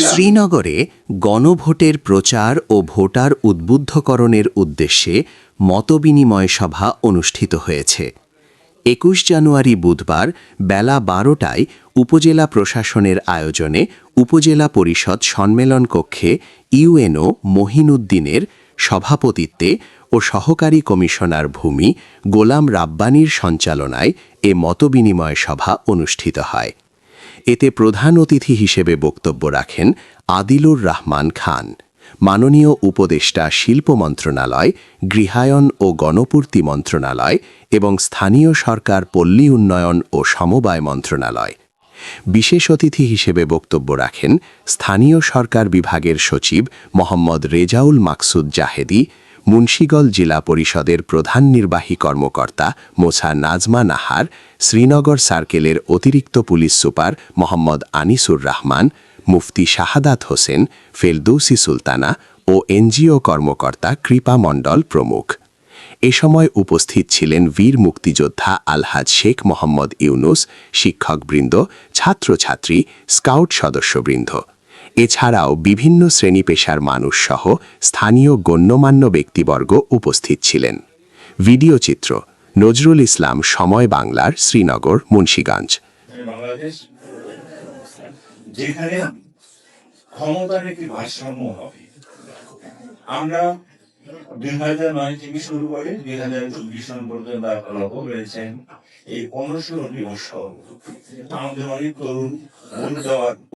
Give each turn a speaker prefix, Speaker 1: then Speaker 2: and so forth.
Speaker 1: শ্রীনগরে গণভোটের প্রচার ও ভোটার উদ্বুদ্ধকরণের উদ্দেশ্যে মতবিনিময় সভা অনুষ্ঠিত হয়েছে। একুশ জানুয়ারি বুধবার বেলা বারোটায় উপজেলা প্রশাসনের আয়োজনে উপজেলা পরিষদ সম্মেলন কক্ষে ইউএনও মহিনুদ্দিনের সভাপতিত্বে ও সহকারী কমিশনার ভূমি গোলাম রাব্বানির সঞ্চালনায় এ মতবিনিময় সভা অনুষ্ঠিত হয়। এতে প্রধান অতিথি হিসেবে বক্তব্য রাখেন আদিলুর রহমান খান। মাননীয় উপদেষ্টা শিল্প মন্ত্রণালয়, গৃহায়ন ও গণপূর্তি মন্ত্রণালয় এবং স্থানীয় সরকার পল্লী উন্নয়ন ও সমবায় মন্ত্রণালয়। বিশেষ অতিথি হিসেবে বক্তব্য রাখেন স্থানীয় সরকার বিভাগের সচিব মোহাম্মদ রেজাউল মাকসুদ জাহেদি মুন্সিগল জেলা পরিষদের প্রধান নির্বাহী কর্মকর্তা মোছা নাজমা নাহার, শ্রীনগর সার্কেলের অতিরিক্ত পুলিশ সুপার মোহাম্মদ আনিসুর রহমান, মুফতি শাহাদাত হোসেন, ফেরদৌসি সুলতানা ও এনজিও কর্মকর্তা কৃপা মণ্ডল প্রমুখ। এ সময় উপস্থিত ছিলেন বীর মুক্তিযোদ্ধা আলহাজ শেখ মোহাম্মদ ইউনুস, শিক্ষকবৃন্দ, ছাত্রছাত্রী, স্কাউট সদস্যবৃন্দ। এছাড়াও বিভিন্ন শ্রেণি পেশার মানুষ সহ স্থানীয় গণ্যমান্য ব্যক্তিবর্গ উপস্থিত ছিলেন। ভিডিও চিত্র, নজরুল ইসলাম সময় বাংলার, শ্রীনগর, মুন্সীগঞ্জ।
Speaker 2: আমরা দুই হাজার নয় থেকে শুরু করে দুই হাজার চব্বিশ পর্যন্ত লক্ষ্য করেছেন, এই অনুসরণী বর্ষ আমাদের অনেক তরুণ